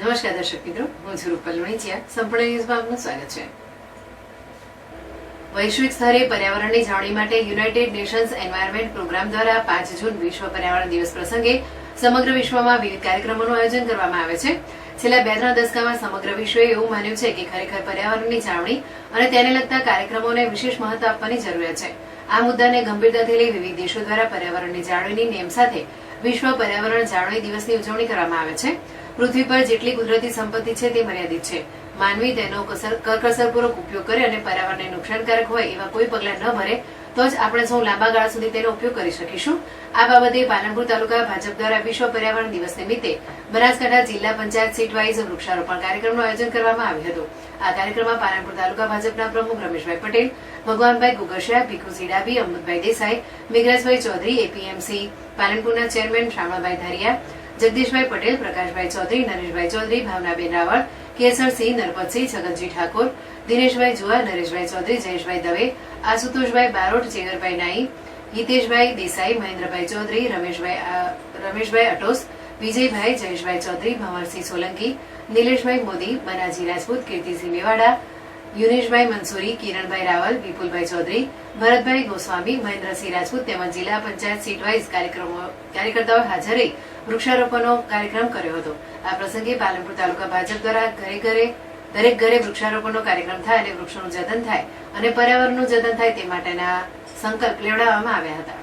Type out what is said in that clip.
નમસ્કાર દર્શક મિત્રો, હું છું રૂપલ લુણીચિયા સંપૂર્ણ ન્યૂઝમાં આપનું સ્વાગત છે. વૈશ્વિક સ્તરે પર્યાવરણની જાળવણી માટે યુનાઇટેડ નેશન્સ એન્વાયરમેન્ટ પ્રોગ્રામ દ્વારા પાંચ જૂન વિશ્વ પર્યાવરણ દિવસ પ્રસંગે સમગ્ર વિશ્વમાં વિવિધ કાર્યક્રમોનું આયોજન કરવામાં આવે છે. છેલ્લા બે ત્રણ દશકામાં સમગ્ર વિશ્વએ એવું માન્યું છે કે ખરેખર પર્યાવરણની જાળવણી અને તેને લગતા કાર્યક્રમોને વિશેષ મહત્વ આપવાની જરૂરિયાત છે. આ મુદ્દાને ગંભીરતાથી લઈ વિવિધ દેશો દ્વારા પર્યાવરણની જાળવણીની નેમ સાથે વિશ્વ પર્યાવરણ જાળવણી દિવસની ઉજવણી કરવામાં આવે છે. પૃથ્વી પર જેટલી કુદરતી સંપત્તિ છે તે મર્યાદિત છે. માનવી તેનો કસર- કરકસરપૂર્વક ઉપયોગ કરે અને પર્યાવરણને નુકસાનકારક હોય એવા કોઈ પગલાં ન ભરે, તો જ આપણે સૌ લાંબા ગાળા સુધી તેનો ઉપયોગ કરી શકીશું. આ બાબતે પાલનપુર તાલુકા ભાજપ દ્વારા વિશ્વ પર્યાવરણ દિવસ નિમિત્તે બનાસકાંઠા જિલ્લા પંચાયત સીટ વાઇઝ વૃક્ષારોપણ કાર્યક્રમનું આયોજન કરવામાં આવ્યું હતું. આ કાર્યક્રમમાં પાલનપુર તાલુકા ભાજપના પ્રમુખ રમેશભાઈ પટેલ, ભગવાનભાઈ ગુગરશિયા ભીખુસિંહ ડાબી અમૃતભાઈ દેસાઈ, મેઘરાજભાઈ ચૌધરી, એપીએમસી, પાલનપુરના ચેરમેન શ્રાવણભાઈ ધારિયા જગદીશભાઈ પટેલ, પ્રકાશભાઈ ચૌધરી, નરેશભાઈ ચૌધરી, ભાવનાબેન રાવળ, કેસરસિંહ, નરપતસિંહ, છગનજી ઠાકોર, દિનેશભાઈ જુવા નરેશભાઈ ચૌધરી, જયેશભાઈ દવે, આશુતોષભાઈ બારોટ, ચેગરભાઈ નાઈ, હિતેશભાઈ દેસાઈ, મહેન્દ્રભાઈ ચૌધરી, રમેશભાઈ રમેશભાઈ અટોસ, વિજયભાઈ, જયેશભાઈ ચૌધરી, ભંવરસિંહ સોલંકી, નિલેશભાઈ મોદી, બનાજી રાજપૂત, કીર્તિસિંહ મેવાડા, યુનેશભાઈ મંસૂરી, કિરણભાઈ રાવલ, વિપુલભાઈ ચૌધરી, ભરતભાઈ ગોસ્વામી, મહેન્દ્રસિંહ રાજપૂત તેમજ જિલ્લા પંચાયત સીટ વાઇઝ કાર્યક્રમો, કાર્યકર્તાઓ હાજર રહી. વૃક્ષારોપણનો કાર્યક્રમ કર્યો હતો. આ પ્રસંગે પાલનપુર તાલુકા ભાજપ દ્વારા ઘરે ઘરે દરેક ઘરે વૃક્ષારોપણનો કાર્યક્રમ થાય અને વૃક્ષોનું જતન થાય અને પર્યાવરણનું જતન થાય તે માટેના સંકલ્પ લેવડાવવામાં આવ્યા હતા.